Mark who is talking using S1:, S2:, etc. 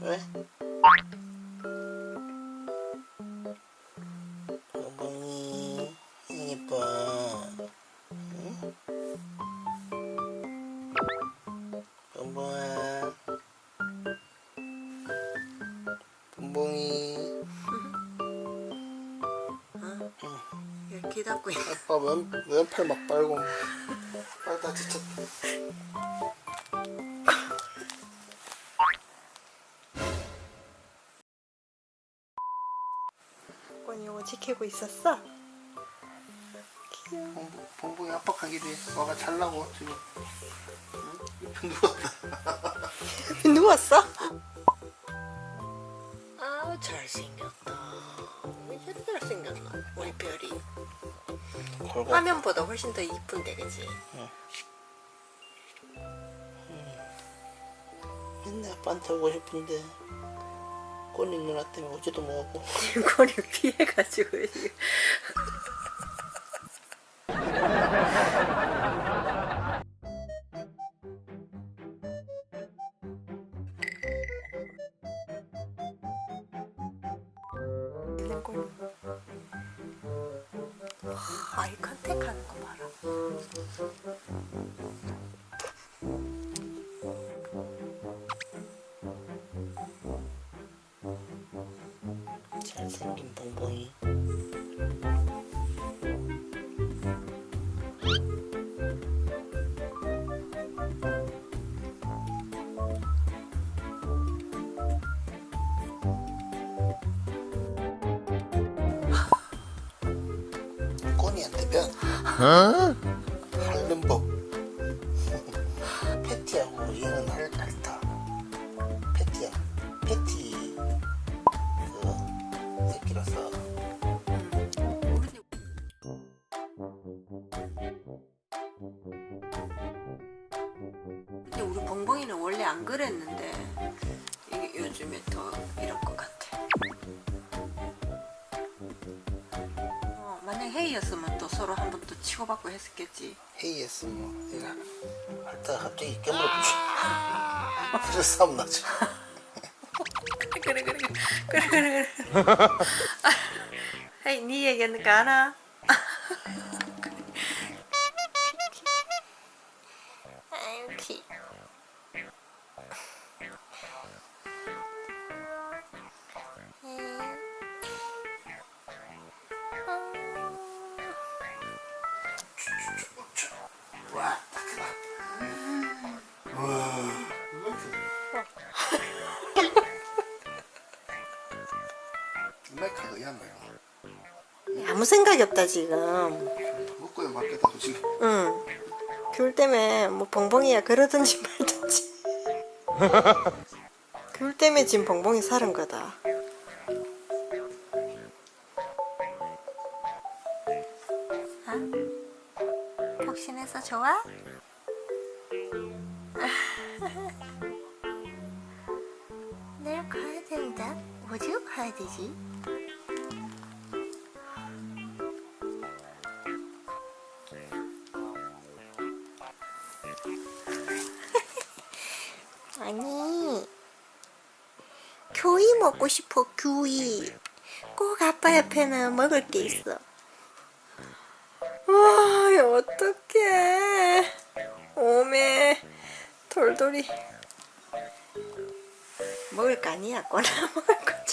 S1: 왜? 엉덩이 예뻐. 응? 엉덩아 엉덩이.
S2: 여기 귀 닫고 있어.
S1: 아빠 왼, 왼팔 막 빨고. 빨다 지쳤다
S2: 이거 지키고 있었어? 귀여워.
S1: 봉봉, 봉봉이 압박하기 위해 와가 잘라고 지금 응? 누웠다
S2: 누웠어? 아우 잘생겼다. 왜 이렇게 잘생겼나? 우리 별이.
S1: 걸고
S2: 화면보다 훨씬 더 이쁜데 그지?
S1: 맨날 아빠한테 오고 싶은데 꼬리 누나 때문에 오지도 못하고
S2: 꼬리 피해가지고 지금. 있는 꼬리. 와, 아이 컨택 하는.
S1: 잘생긴 봉봉이. 꼬니한테 면 핥는 법. 패티하고 얘는 할, 핥아 패티야. 패티 그 새끼라서
S2: 근데 우리 봉봉이는 원래 안 그랬는데 이게 요즘에 더 이럴 것 같아. 어, 만약 헤이였으면 또 서로 한 번 또 치고받고 했었겠지.
S1: 헤이에스 뭐 내가 갑자기 깨물어 그래서 싸움 나지
S2: 그래 그래 그래 그래 그래. 아, 헤이 네 얘기하니까 알
S1: 맥카가 야나요
S2: 아무 생각이 없다 지금.
S1: 먹고야 맞겠다고 지금
S2: 응. 귤 때문에 뭐 벙벙이야 그러든지 말든지. 귤 때문에 지금 벙벙이 살은 거다. 아? 폭신해서 좋아? 어디로 가야 되지? 아니 교이 먹고 싶어 교이 꼭 아빠 옆에는 먹을 게 있어. 와 어떡해. 오메 돌돌이. 먹을 거 아니야? 꼬나 먹을 거지